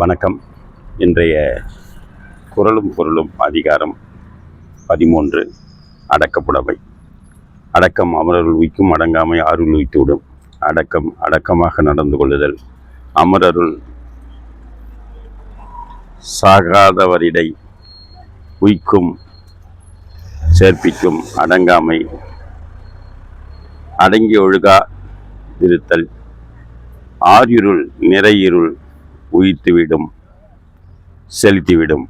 வணக்கம். இன்றைய குரலும் பொருளும் அதிகாரம் பதிமூன்று அடக்கப்புடவை. அடக்கம் அமரருள் உய்க்கும் அடங்காமை ஆறுள் உய்த்துவிடும். அடக்கம் அடக்கமாக நடந்து கொள்ளுதல். அமரருள் சாகாதவரிடை உய்க்கும் சேர்ப்பிக்கும் அடங்காமை அடங்கி ஒழுகா இருத்தல். ஆரிருள் நிறையிருள் உயிர்த்துவிடும் செலுத்திவிடும்.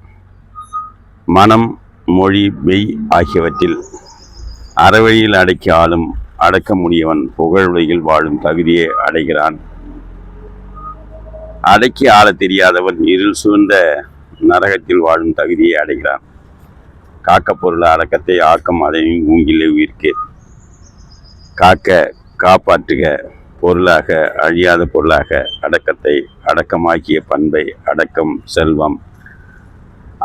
மனம் மொழி மெய் ஆகியவற்றில் அறவழியில் அடக்கி ஆளும் அடக்க முடியவன் புகழுலகில் வாழும் தகுதியை அடைகிறான். அடக்கி ஆளத் தெரியாதவன் இருள் சூழ்ந்த நரகத்தில் வாழும் தகுதியை அடைகிறான். காக்க பொருள் அடக்கத்தை ஆக்கம் அதனின் மூங்கிலே உயிர்க்கு. காக்க காப்பாற்றுக பொருளாக அழியாத பொருளாக அடக்கத்தை அடக்கமாக்கிய பண்பை அடக்கம் செல்வம்.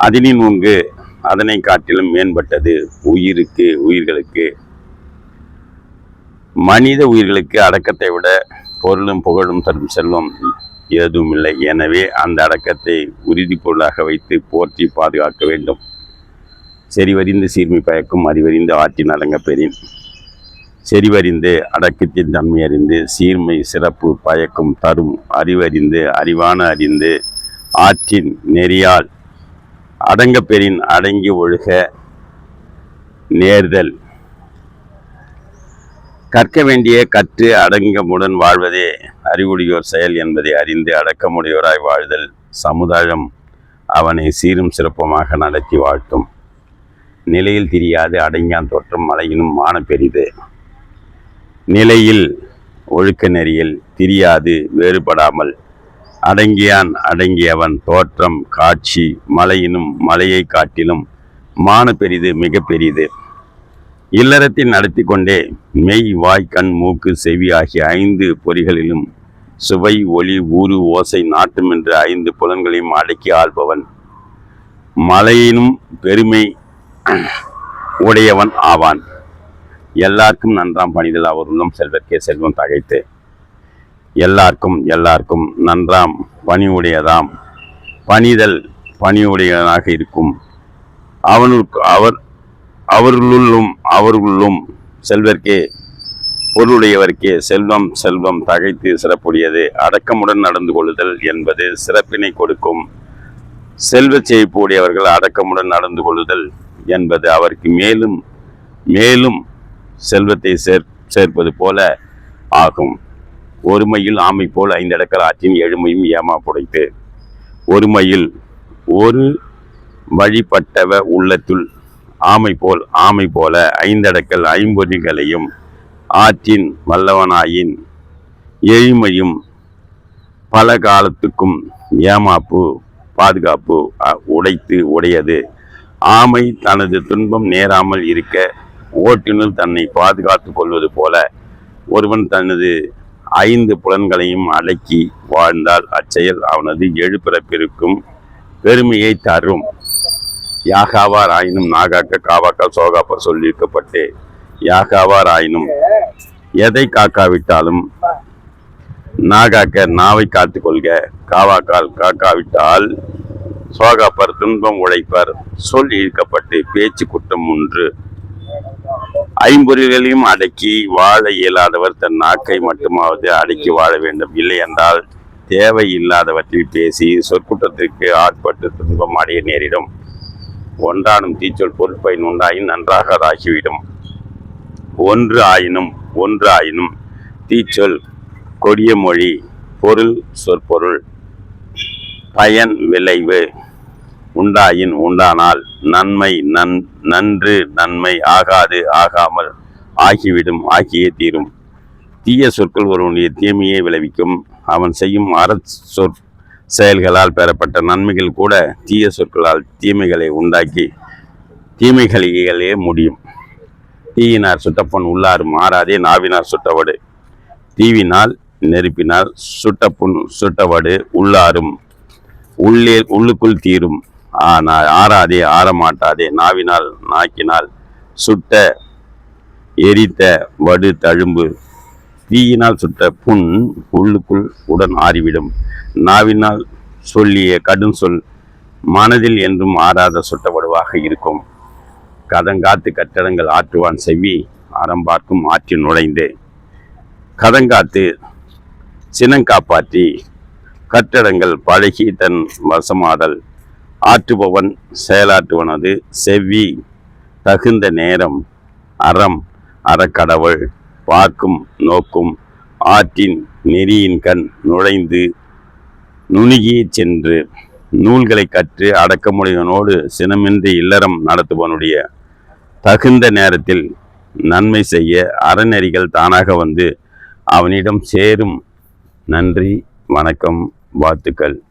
அதனின் உங்கு அதனை காட்டிலும் மேம்பட்டது உயிருக்கு உயிர்களுக்கு. மனித உயிர்களுக்கு அடக்கத்தை விட பொருளும் புகழும் தரும் செல்வம் ஏதும் இல்லை எனவே அந்த அடக்கத்தை உறுதி பொருளாக வைத்து போற்றி பாதுகாக்க வேண்டும். செறிவறிந்து சீர்மை பயக்கும் அறிவறிந்து ஆற்றின் அடங்க பெறின் செறிவறிந்து அடக்கத்தின் தன்மை அறிந்து சீர்மை சிறப்பு பயக்கும் தரும் அறிவறிந்து அறிவான அறிந்து ஆற்றின் நெறியால் அடங்கப்பெறின் அடங்கி ஒழுக நேர்தல். கற்க வேண்டிய கற்று அடங்கமுடன் வாழ்வதே அறிவுடையோர் செயல் என்பதை அறிந்து அடக்கமுடையோராய் வாழ்தல் சமுதாயம் அவனை சீரும் சிறப்புமாக நடத்தி வாழ்த்தும். நிலையில் தெரியாது அடங்கியான் தோற்றம் மலையினும் மான பெரிது. நிலையில் ஒழுக்க நெறியில் திரியாது வேறுபடாமல். அடங்கியான் அடங்கியவன் தோற்றம் காட்சி மலையினும் மலையை காட்டிலும் மான பெரிது மிக பெரிது. இல்லறத்தில் நடத்தி கொண்டே மெய் வாய் கண் மூக்கு செவி ஆகிய ஐந்து பொறிகளிலும் சுவை ஒளி ஊறு ஓசை நாட்டும் என்ற ஐந்து புலன்களையும் அடக்கி ஆள்பவன். மலையினும் பெருமை உடையவன் ஆவான். எல்லாருக்கும் நன்றாம் பணிதல் அவர் உள்ளம் செல்வர்க்கே செல்வம் தகைத்து. எல்லாருக்கும் எல்லாருக்கும் நன்றாம் பணிவுடையதாம். பணிதல் பணிவுடையவனாக இருக்கும். அவனுக்கு அவர் அவர்களுள்ளும் அவர்களுள்ளும் செல்வர்க்கே பொருளுடையவர்க்கே செல்வம் செல்வம் தகைத்து சிறப்புடையது. அடக்கமுடன் நடந்து கொள்ளுதல் என்பது சிறப்பினை கொடுக்கும். செல்வ செழிப்பு உடையவர்கள் அடக்கமுடன் நடந்து கொள்ளுதல் என்பது அவருக்கு மேலும் மேலும் செல்வத்தை சேர் சேர்ப்பது போல ஆகும். ஒருமையில் ஆமை போல் ஐந்தடக்கல் ஆற்றின் எழுமையும் ஏமா புடைத்து ஒருமையில் ஒரு வழிபட்டவ உள்ளத்துள் ஆமை போல் ஆமை போல ஐந்தடக்கல் ஐம்பொறிகளையும் ஆற்றின் வல்லவனாயின் எளிமையும் பல காலத்துக்கும் ஏமாப்பு பாதுகாப்பு உடைத்து உடையது. ஆமை தனது துன்பம் நேராமல் இருக்க ஓட்டுநர் தன்னை பாதுகாத்துக் கொள்வது போல ஒருவன் தனது ஐந்து புலன்களையும் அடக்கி வாழ்ந்தால் அச்செயல் அவனது எழுபிறப்பிற்கும் பெருமையை தரும். யாகாவார் ஆயினும் நாகாக்க காவாக்கா சோகாப்ப சொல்லியிருக்கப்பட்டு யாகாவார் ஆயினும் எதை காக்காவிட்டாலும் நாகாக்க நாவை காத்துக் கொள்க காவாக்கால் காக்காவிட்டால் சோகாப்பர் துன்பம் உழைப்பர் சொல் இழுக்கப்பட்டு பேச்சு குற்றம் ஒன்று ஐம்பொறிகளையும் அடக்கி வாழ இயலாதவர் தன் நாக்கை மட்டுமாவது அடக்கி வாழ வேண்டும். இல்லை என்றால் தேவையில்லாதவற்றில் பேசி சொற்குற்றத்திற்கு ஆட்பட்டு துன்பம் அடைய நேரிடும். ஒன்றானும் தீச்சொல் பொறுப்பைன் உண்டாயின் நன்றாக அதாகிவிடும் ஒன்று ஆயினும் ஒன்று ஆயினும் தீச்சொல் கொடிய மொழி பொருள் சொற்பொருள் பயன் விளைவு உண்டாயின் உண்டானால் நன்மை நன் நன்று நன்மை ஆகாது ஆகாமல் ஆகிவிடும் ஆகியே தீரும். தீய சொற்கள் ஒருவனுடைய தீமையை விளைவிக்கும். அவன் செய்யும் அற சொற் செயல்களால் பெறப்பட்ட நன்மைகள் கூட தீய சொற்களால் தீமைகளை உண்டாக்கி தீமைகளையே முடியும். தீயினார் சுட்டப்பொன் உள்ளாறு மாறாதே நாவினார் சுட்டவடு. தீவினால் நெருப்பினால் சுட்டப்புண் சுட்டவடு உள்ளாரும். உள்ளே உள்ளுக்குள் தீரும். ஆறாதே ஆறமாட்டாதே நாவினால் நாக்கினால் சுட்ட எரித்த வடு தழும்பு தீயினால் சுட்ட புண் உள்ளுக்குள் உடன் ஆறிவிடும். நாவினால் சொல்லிய கடும் சொல் மனதில் என்றும் ஆறாத சுட்டப்படுவாக இருக்கும். கதங்காத்து கட்டடங்கள் ஆற்றுவான் செவ்வி அறம்பார்க்கும் ஆற்றில் நுழைந்து. கதங்காத்து சினங்காப்பாற்றி கட்டடங்கள் பழகி தன் வசமாதல். ஆற்றுபவன் செயலாற்றுவனது செவ்வி தகுந்த நேரம் அறம் அறக்கடவுள் பார்க்கும் நோக்கும் ஆற்றின் நெறியின் கண் நுழைந்து நுணுகி சென்று நூல்களை கற்று அடக்கமுடையவனோடு சினமின்றி இல்லறம் நடத்துபவனுடைய தகுந்த நேரத்தில் நன்மை செய்ய அறநெறிகள் தானாக வந்து அவனிடம் சேரும். நன்றி வணக்கம் வாழ்த்துக்கள்.